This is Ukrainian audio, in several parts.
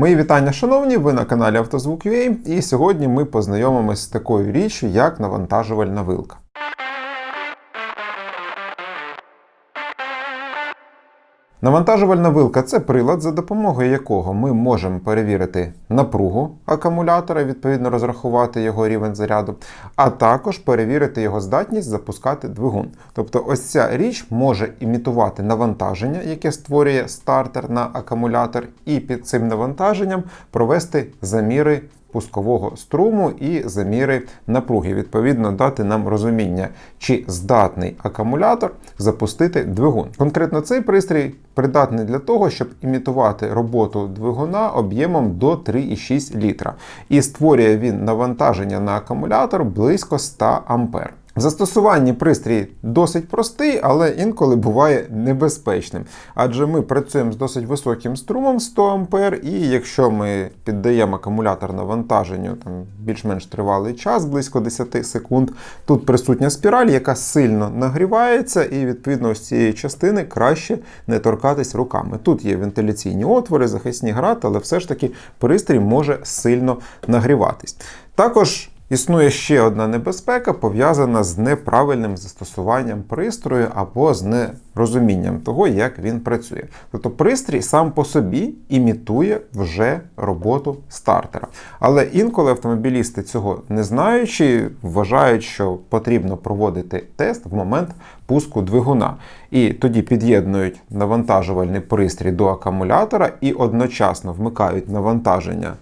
Мої вітання, шановні, ви на каналі Автозвук.ua і сьогодні ми познайомимось з такою річчю, як навантажувальна вилка. Навантажувальна вилка це прилад, за допомогою якого ми можемо перевірити напругу акумулятора, відповідно розрахувати його рівень заряду, а також перевірити його здатність запускати двигун. Тобто, ось ця річ може імітувати навантаження, яке створює стартер на акумулятор, і під цим навантаженням провести заміри пускового струму і заміри напруги. Відповідно, дати нам розуміння, чи здатний акумулятор запустити двигун. Конкретно цей пристрій придатний для того, щоб імітувати роботу двигуна об'ємом до 3,6 літра. І створює він навантаження на акумулятор близько 100 ампер. В застосуванні пристрій досить простий, але інколи буває небезпечним. Адже ми працюємо з досить високим струмом 100 А, і якщо ми піддаємо акумулятор навантаженню там більш-менш тривалий час, близько 10 секунд, тут присутня спіраль, яка сильно нагрівається, і відповідно з цієї частини краще не торкатись руками. Тут є вентиляційні отвори, захисні грати, але все ж таки пристрій може сильно нагріватись. Також Існує ще одна небезпека, пов'язана з неправильним застосуванням пристрою або з нерозумінням того, як він працює. Тобто пристрій сам по собі імітує вже роботу стартера. Але інколи автомобілісти цього не знаючи, вважають, що потрібно проводити тест в момент пуску двигуна. І тоді під'єднують навантажувальний пристрій до акумулятора і одночасно вмикають навантаження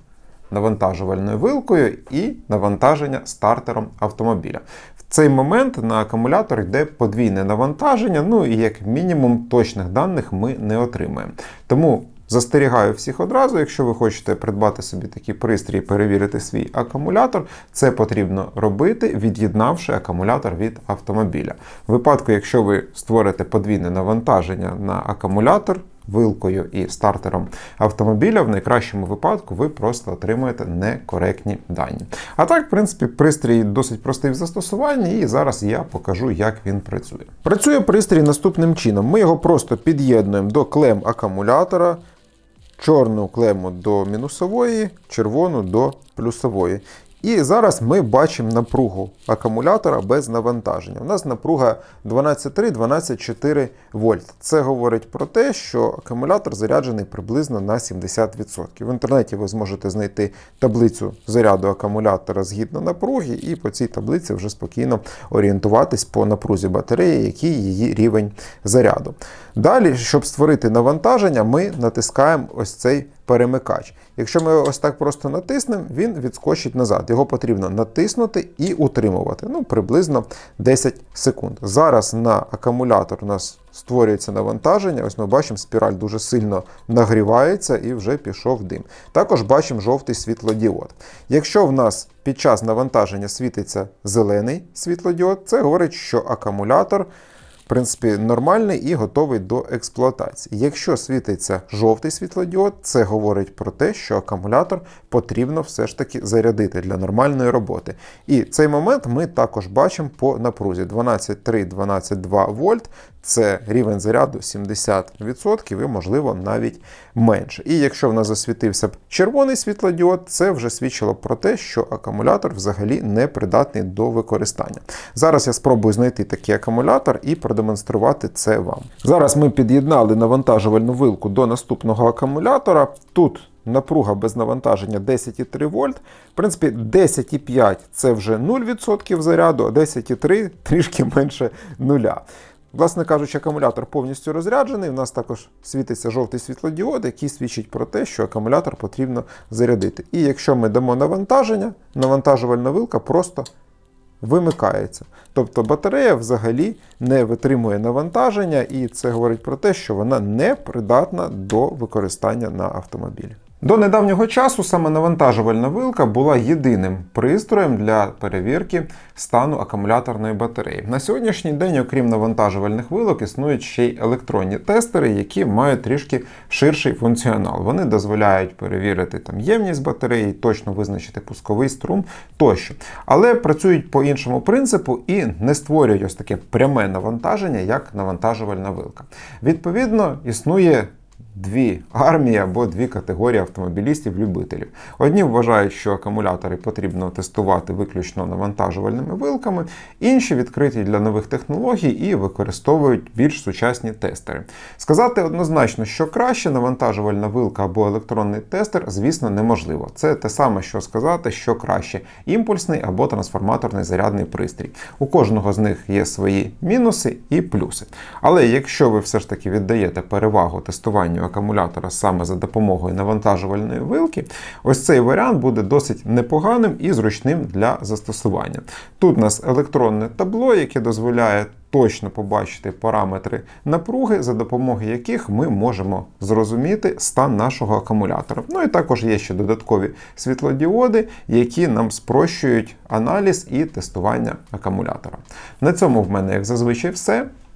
навантажувальною вилкою і навантаження стартером автомобіля. В цей момент на акумулятор йде подвійне навантаження, ну і як мінімум точних даних ми не отримаємо. Тому Застерігаю всіх одразу, якщо ви хочете придбати собі такий пристрій перевірити свій акумулятор, це потрібно робити, від'єднавши акумулятор від автомобіля. В випадку, якщо ви створите подвійне навантаження на акумулятор, вилкою і стартером автомобіля, в найкращому випадку ви просто отримуєте некоректні дані. А так, в принципі, пристрій досить простий в застосуванні, і зараз я покажу, як він працює. Працює пристрій наступним чином: ми його просто під'єднуємо до клем акумулятора. Чорну клему до мінусової, червону до плюсової. І зараз ми бачимо напругу акумулятора без навантаження. У нас напруга 12,3-12,4 вольт. Це говорить про те, що акумулятор заряджений приблизно на 70%. В інтернеті ви зможете знайти таблицю заряду акумулятора згідно напруги, і по цій таблиці вже спокійно орієнтуватись по напрузі батареї, який її рівень заряду. Далі, щоб створити навантаження, ми натискаємо ось цей перемикач. Якщо ми ось так просто натиснемо, він відскочить назад. Його потрібно натиснути і утримувати. Ну, приблизно 10 секунд. Зараз на акумулятор у нас створюється навантаження. Ось ми бачимо, спіраль дуже сильно нагрівається і вже пішов дим. Також бачимо жовтий світлодіод. Якщо в нас під час навантаження світиться зелений світлодіод, це говорить, що акумулятор в принципі, нормальний і готовий до експлуатації. Якщо світиться жовтий світлодіод, це говорить про те, що акумулятор потрібно все ж таки зарядити для нормальної роботи. І цей момент ми також бачимо по напрузі 12,3-12,2 вольт. Це рівень заряду 70% і, можливо, навіть менше. І якщо в нас засвітився б червоний світлодіод, це вже свідчило про те, що акумулятор взагалі не придатний до використання. Зараз я спробую знайти такий акумулятор і продемонструвати це вам. Зараз ми під'єднали навантажувальну вилку до наступного акумулятора. Тут напруга без навантаження 10,3 вольт. В принципі, 10,5 це вже 0% заряду, а 10,3 трішки менше нуля. Власне кажучи, акумулятор повністю розряджений. У нас також світиться жовтий світлодіод, який свідчить про те, що акумулятор потрібно зарядити. І якщо ми дамо навантаження, навантажувальна вилка просто вимикається. Тобто батарея взагалі не витримує навантаження, і це говорить про те, що вона не придатна до використання на автомобілі. До недавнього часу саме навантажувальна вилка була єдиним пристроєм для перевірки стану акумуляторної батареї. На сьогоднішній день, окрім навантажувальних вилок, існують ще й електронні тестери, які мають трішки ширший функціонал. Вони дозволяють перевірити там ємність батареї, точно визначити пусковий струм тощо. Але працюють по іншому принципу і не створюють ось таке пряме навантаження, як навантажувальна вилка. Відповідно, існує дві армії або дві категорії автомобілістів-любителів. Одні вважають, що акумулятори потрібно тестувати виключно навантажувальними вилками, інші відкриті для нових технологій і використовують більш сучасні тестери. Сказати однозначно, що краще навантажувальна вилка або електронний тестер, звісно, неможливо. Це те саме, що сказати, що краще імпульсний або трансформаторний зарядний пристрій. У кожного з них є свої мінуси і плюси. Але якщо ви все ж таки віддаєте перевагу тестуванню акумулятора саме за допомогою навантажувальної вилки, ось цей варіант буде досить непоганим і зручним для застосування. Тут у нас електронне табло, яке дозволяє точно побачити параметри напруги, за допомогою яких ми можемо зрозуміти стан нашого акумулятора. Ну і також є ще додаткові світлодіоди, які нам спрощують аналіз і тестування акумулятора. На цьому в мене, як зазвичай, все.